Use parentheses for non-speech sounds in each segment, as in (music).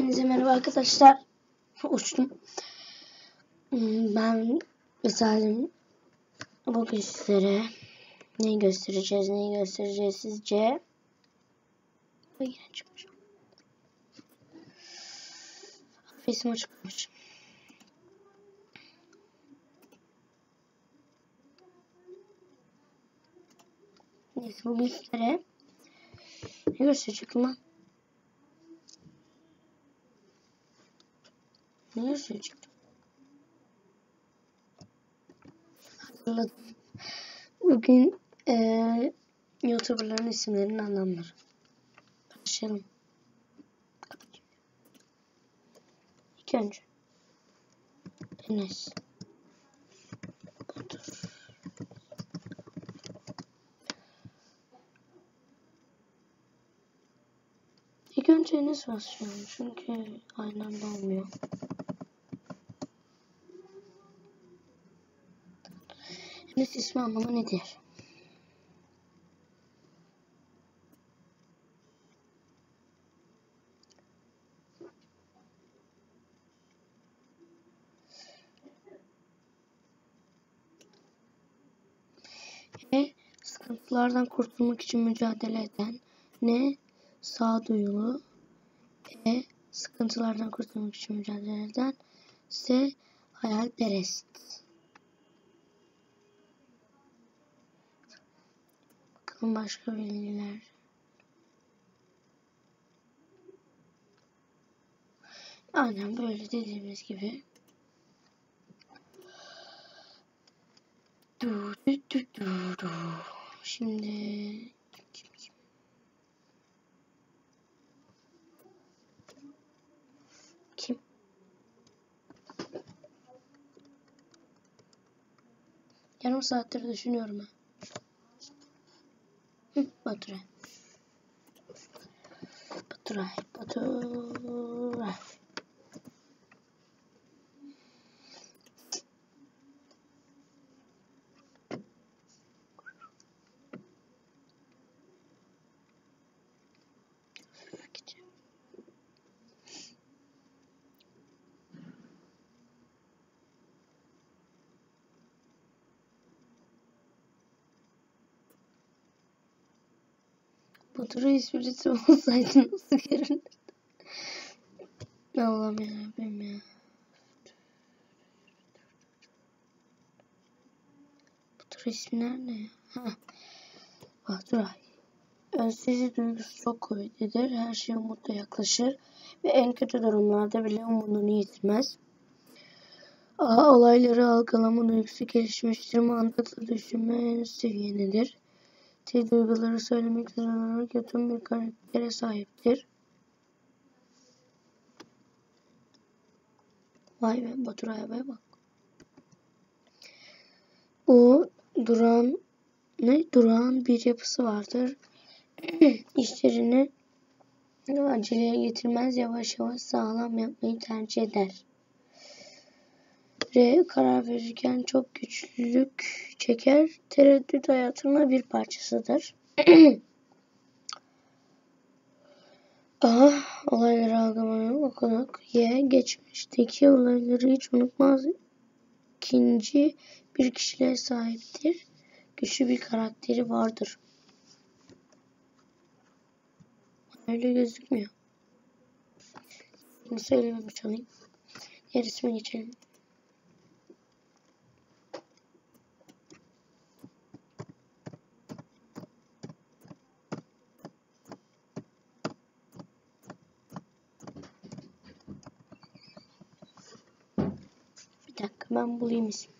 Hepinize merhaba arkadaşlar. (laughs) Uçtum. Hmm, Ben mesela bugün sizlere neyi göstereceğiz, neyi göstereceğiz sizce? Yine çıkmış. Face'im çıkmış. Neyse bugün sizlere ne gösterecektim lan? Ne gösterecektim? Hatırladım. Bugün eee YouTuber'ların isimlerinin anlamları. Başlayalım. İlk önce Enes Batur İlk önce Enes başlıyorum çünkü aynı anda olmuyor. Enes ismi anlamı nedir? E. Sıkıntılardan kurtulmak için mücadele eden. N. Sağduyulu. E. Sıkıntılardan kurtulmak için mücadele eden. S. Hayalperest. Başka bilgiler. Aynen böyle dediğimiz gibi. Du, du, du, du, du. Şimdi? Yarım saattir düşünüyorum ha. Baturay. Baturay. Baturay. Batura esprisi (laughs) olsaydı nasıl görünürdü? Allah'ım yarabbim ya. Batura ismi nerede ya? Ha. Batura. Özsezi duygusu çok kuvvetlidir. Her şeye umutla yaklaşır. Ve en kötü durumlarda bile umudunu yitirmez. A. Olayları algılama duygusu gelişmiştir. Mantıklı düşünme en üst seviyededir. T. Duyguları söylemek üzere olarak yatın bir karaktere sahiptir. Vay be Baturay'a be bak. O duran ne duran bir yapısı vardır. (clears throat) İşlerini aceleye getirmez yavaş yavaş sağlam yapmayı tercih eder. R karar verirken çok güçlülük çeker. Tereddüt hayatının bir parçasıdır. (clears throat) A. Olayları algılamayı okumak. Y. Geçmişteki olayları hiç unutmaz. İkinci bir kişiliğe sahiptir. Güçlü bir karakteri vardır. Öyle gözükmüyor. Bunu söylememiş olayım. İsme geçelim. Bir dakika ben bulayım ismi.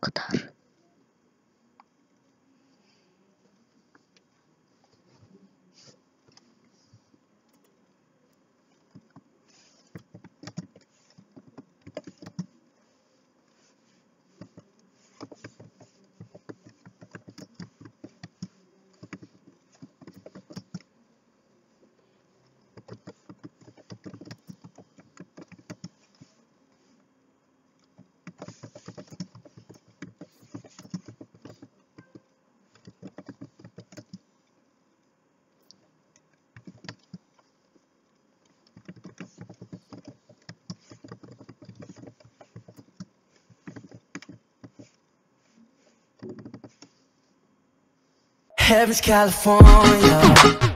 可他。是 Heaven's California